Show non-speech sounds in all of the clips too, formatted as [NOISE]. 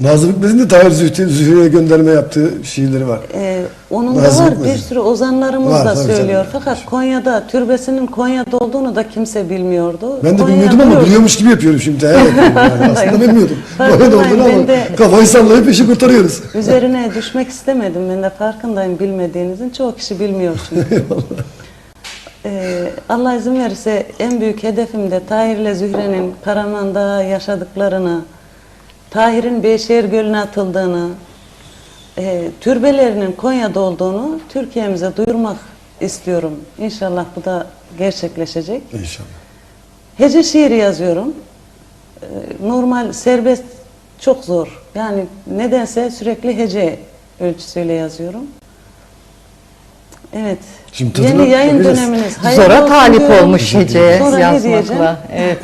Nazım Hikmet'in de Tahir Zühtü, Zühre'ye gönderme yaptığı şiirleri var. Ee, onun Nazım da var Hikmet'in. bir sürü ozanlarımız Var, da tabii söylüyor. canım. Fakat Konya'da türbesinin Konya'da olduğunu da kimse bilmiyordu. Ben de Konya bilmiyordum ama diyor- biliyormuş gibi yapıyorum şimdi. [LAUGHS] Evet, yani aslında bilmiyordum. Farkındayım, Böyle olduğunu ben ama de- kafayı sallayıp işi kurtarıyoruz. [LAUGHS] Üzerine düşmek istemedim. Ben de farkındayım bilmediğinizin. Çoğu kişi bilmiyor çünkü. [LAUGHS] Ee, Allah izin verirse en büyük hedefim de Tahir'le Zühre'nin Karaman'da yaşadıklarını, Tahir'in Beyşehir Gölü'ne atıldığını, e, türbelerinin Konya'da olduğunu Türkiye'mize duyurmak istiyorum. İnşallah bu da gerçekleşecek. İnşallah. Hece şiiri yazıyorum. Ee, Normal serbest çok zor. Yani nedense sürekli hece ölçüsüyle yazıyorum. Evet. Şimdi tadına Yeni yayın döneminiz hayırlı Zora olsun talip diyorum. olmuş heceye Sonra ne diyeceğim? yazmakla. Evet.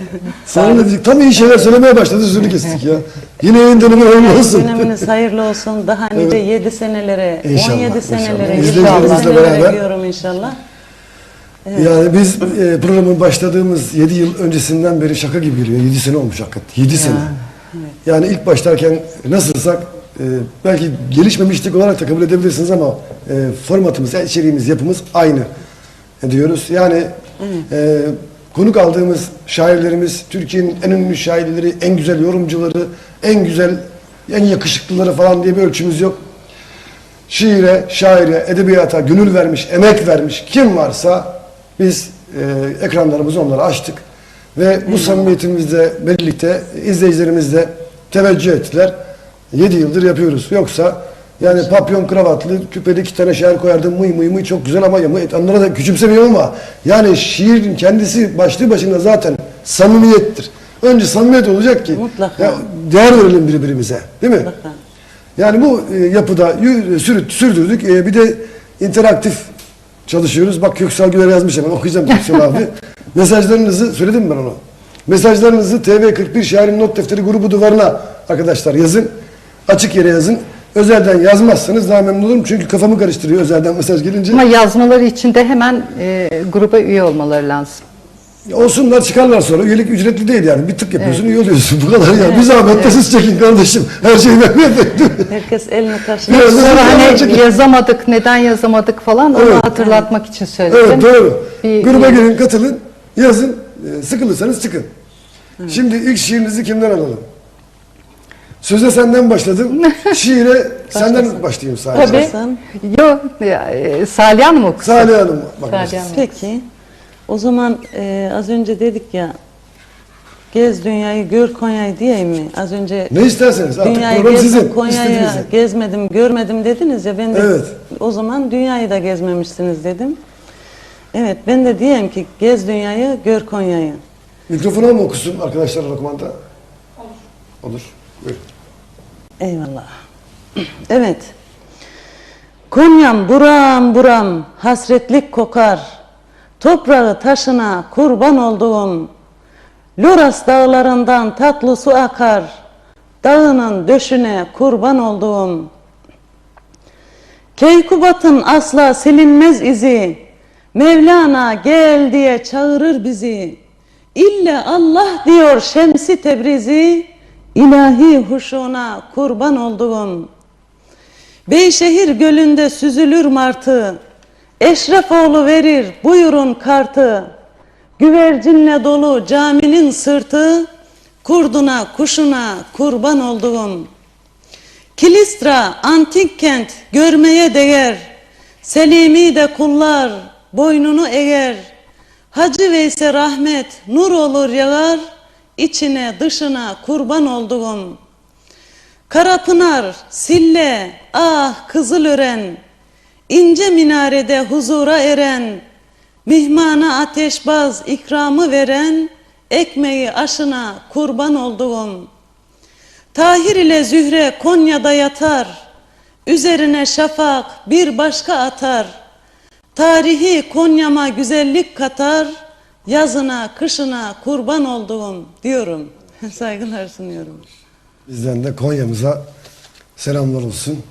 Sonra ne dedik? Tam iyi şeyler söylemeye başladı, sözünü kestik ya. Yine yayın dönemi hayırlı Yayın olsun. döneminiz hayırlı olsun. Daha nice 7 senelere, İnşallah, 17 inşallah. senelere, İzleyicilerimizle 26 senelere beraber. diyorum inşallah. Yani biz e, programın başladığımız 7 yıl öncesinden beri şaka gibi geliyor. 7 sene olmuş hakikaten. 7 sene. Yani ilk başlarken nasılsak e, belki gelişmemişlik olarak da kabul edebilirsiniz ama e, formatımız, içeriğimiz, yapımız aynı diyoruz. Yani e, konuk aldığımız şairlerimiz Türkiye'nin en ünlü şairleri, en güzel yorumcuları, en güzel, en yakışıklıları falan diye bir ölçümüz yok şiire, şaire, edebiyata gönül vermiş, emek vermiş kim varsa biz e, ekranlarımızı onlara açtık. Ve bu samimiyetimizle birlikte izleyicilerimiz de teveccüh ettiler. 7 yıldır yapıyoruz. Yoksa yani papyon kravatlı, küpeli iki tane şair koyardım mıy mıy mıy çok güzel ama ya, mıy- onlara da küçümsemiyorum ama yani şiirin kendisi başlı başına zaten samimiyettir. Önce samimiyet olacak ki Mutlaka. ya, değer verelim birbirimize. Değil mi? Mutlaka. Yani bu e, yapıda yü- sürü- sürdürdük. E, bir de interaktif çalışıyoruz. Bak Köksal Güler yazmış hemen okuyacağım Köksal abi. [LAUGHS] Mesajlarınızı söyledim mi ben onu. Mesajlarınızı TV41 Şairin Not Defteri grubu duvarına arkadaşlar yazın. Açık yere yazın. Özelden yazmazsanız daha memnun olurum. Çünkü kafamı karıştırıyor özelden mesaj gelince. Ama yazmaları için de hemen e, gruba üye olmaları lazım. Olsunlar çıkarlar sonra. Üyelik ücretli değil yani. Bir tık yapıyorsun üye oluyorsun. Bu kadar ya. Bir zahmet de siz çekin kardeşim. Her şeyi ben. Herkes elini Biraz taşıyor. da- Sonra hani yazamadık, neden yazamadık falan onu Evet. hatırlatmak için söyledim. Evet doğru. Bir- Gruba bir- girin, katılın, yazın. Ee, Sıkılırsanız çıkın. Şimdi ilk şiirinizi kimden alalım? Söze senden başladım. [LAUGHS] Şiire senden başlayayım sadece. Tabii. Ya, e, Salih Hanım okusun. Salih Hanım bak. Salih Hanım. Peki. O zaman e, az önce dedik ya gez dünyayı gör Konya'yı diyeyim mi? Az önce Ne isterseniz artık dünyayı program gezdim sizin. Konya'yı İstediğinizi. gezmedim görmedim dediniz ya ben de Evet. o zaman dünyayı da gezmemişsiniz dedim. Evet ben de diyeyim ki gez dünyayı gör Konya'yı. Mikrofona mı okusun arkadaşlar dokumanda? Olur. Olur. Buyur. Eyvallah. [CLEARS THROAT] Evet. Konya'm buram buram hasretlik kokar. Toprağı taşına kurban olduğum. Loras dağlarından tatlı su akar. Dağının döşüne kurban olduğum. Keykubat'ın asla silinmez izi. Mevlana gel diye çağırır bizi. İlle Allah diyor Şemsi Tebrizi. İlahi huşuna kurban olduğum. Beyşehir gölünde süzülür martı. Eşrefoğlu verir buyurun kartı. Güvercinle dolu caminin sırtı. Kurduna kuşuna kurban olduğum. Kilistra antik kent görmeye değer. Selimi de kullar boynunu eğer. Hacı Veysel rahmet nur olur yağar. İçine dışına kurban olduğum. Karapınar, Sille, ah Kızılören, ince minarede huzura eren, mihmana ateşbaz ikramı veren, ekmeği aşına kurban olduğum. Tahir ile Zühre Konya'da yatar, üzerine şafak bir başka atar. Tarihi Konya'ma güzellik katar, yazına kışına kurban olduğum diyorum. [LAUGHS] Saygılar sunuyorum. Bizden de Konya'mıza selamlar olsun.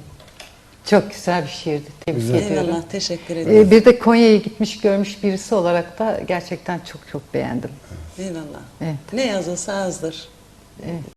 Çok güzel bir şiirdi. Tebrik Güzel. ediyorum. Eyvallah teşekkür ederim. E, bir de Konya'ya gitmiş görmüş birisi olarak da gerçekten çok çok beğendim. Eyvallah. Evet. Ne yazılsa azdır. Evet.